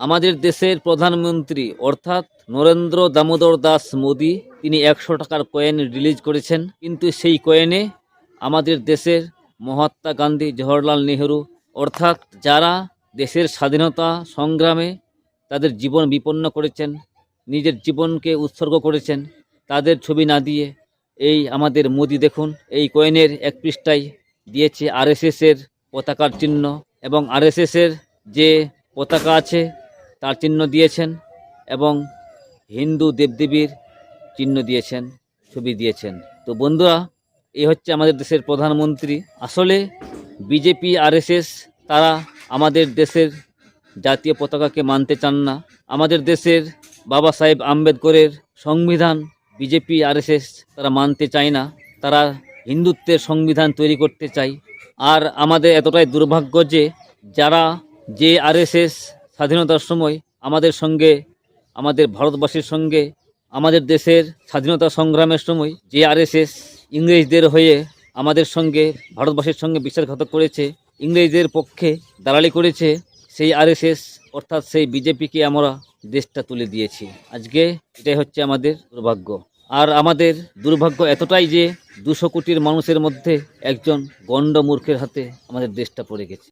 আমাদের দেশের প্রধানমন্ত্রী অর্থাৎ নরেন্দ্র দামোদর দাস মোদী, তিনি একশো টাকার কয়েন রিলিজ করেছেন। কিন্তু সেই কয়েনে আমাদের দেশের মহাত্মা গান্ধী, জওহরলাল নেহেরু অর্থাৎ যারা দেশের স্বাধীনতা সংগ্রামে তাদের জীবন বিপন্ন করেছেন, নিজের জীবনকে উৎসর্গ করেছেন, তাদের ছবি না দিয়ে এই আমাদের মোদি দেখুন, এই কয়েনের এক পৃষ্ঠায় দিয়েছে আরএসএসের পতাকার চিহ্ন এবং আরএসএসের যে পতাকা আছে তার চিহ্ন দিয়েছেন এবং হিন্দু দেবদেবীর চিহ্ন দিয়েছেন, ছবি দিয়েছেন। তো বন্ধুরা এই হচ্ছে আমাদের দেশের প্রধানমন্ত্রী। আসলে বিজেপি, আরএসএস তারা আমাদের দেশের জাতীয় পতাকাকে মানতে চান না। আমাদের দেশের বাবা সাহেব আম্বেদকরের সংবিধান বিজেপি, আরএসএস তারা মানতে চায় না। তারা হিন্দুত্বের সংবিধান তৈরি করতে চায়। আর আমাদের এতটাই দুর্ভাগ্য যে, যারা যে আরএসএস স্বাধীনতার সময় আমাদের সঙ্গে, আমাদের ভারতবাসীর সঙ্গে, আমাদের দেশের স্বাধীনতা সংগ্রামের সময় যে আরএসএস ইংরেজদের হয়ে আমাদের সঙ্গে, ভারতবাসীর সঙ্গে বিশ্বাসঘাতক করেছে, ইংরেজদের পক্ষে দালালি করেছে, সেই আরএসএস অর্থাৎ সেই বিজেপিকে আমরা দেশটা তুলে দিয়েছি। আজকে এটাই হচ্ছে আমাদের দুর্ভাগ্য। আর আমাদের দুর্ভাগ্য এতটাই যে দুশো কোটির মানুষের মধ্যে একজন গণ্ড মূর্খের হাতে আমাদের দেশটা পড়ে গেছে।